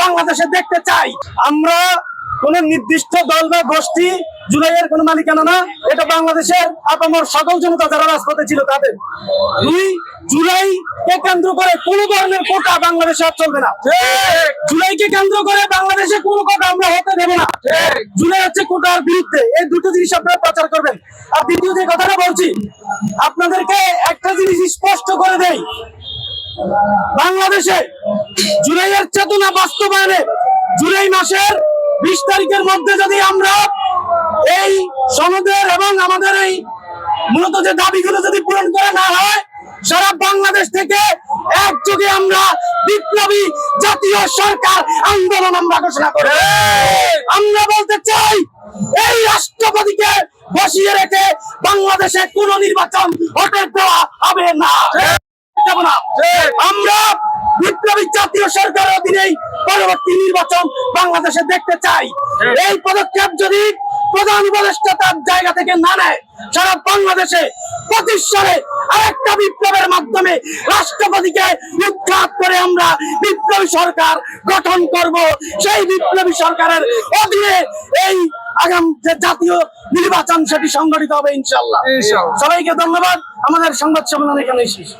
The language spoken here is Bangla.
বাংলাদেশে দেখতে চাই। আমরা কোন নির্দিষ্ট দল বা গোষ্ঠী জুলাইয়ের কোন মালিকানা না এটা বাংলাদেশের আপামর সকল জনতা যারা রাজপথে ছিল তাদের। দুই জুলাই কে কেন্দ্র করে কোন ধরনের কোটা বাংলাদেশে আর চলবে না। জুলাইকে কেন্দ্র করে বাংলাদেশে কোন কোটা আমরা হতে দেব না। জুলাই হচ্ছে কোটার বিরুদ্ধে। এই দুটো জিনিস আপনারা প্রচার করবেন। আর দ্বিতীয় যে কথাটা বলছি, আপনাদেরকে একটা জিনিস স্পষ্ট করে দেই বাংলাদেশে জুলাইয়ের চেতনা বাস্তবায়নে জুলাই মাসের বিশ তারিখের মধ্যে যদি আমরা এই সনদের এবং আমাদের এই মূলত যে দাবিগুলো যদি পূরণ করা না হয়, সারা বাংলাদেশ থেকে একযোগে আমরা বিপ্লবী জাতীয় সরকার আন্দোলন আমরা ঘোষণা করব আমরা বলতে চাই, এই রাষ্ট্রপতিকে বসিয়ে রেখে বাংলাদেশে কোন নির্বাচন হতে দেওয়া হবে না। বিপ্লবী জাতীয় সরকারের অধীনেই পরবর্তী নির্বাচন বাংলাদেশে দেখতে চাই। এই পদক্ষেপ যদি প্রধান উপদেষ্টা তার জায়গা থেকে না নেয় সারা বাংলাদেশে পঁচিশ সালে আরেকটা বিপ্লবের মাধ্যমে রাষ্ট্রপতিকে উৎখাত করে আমরা বিপ্লবী সরকার গঠন করব। সেই বিপ্লবী সরকারের অধীনে এই আগাম যে জাতীয় নির্বাচন সেটি সংগঠিত হবে ইনশাল্লাহ সবাইকে ধন্যবাদ। আমাদের সংবাদ সম্মেলন এখানে শেষ।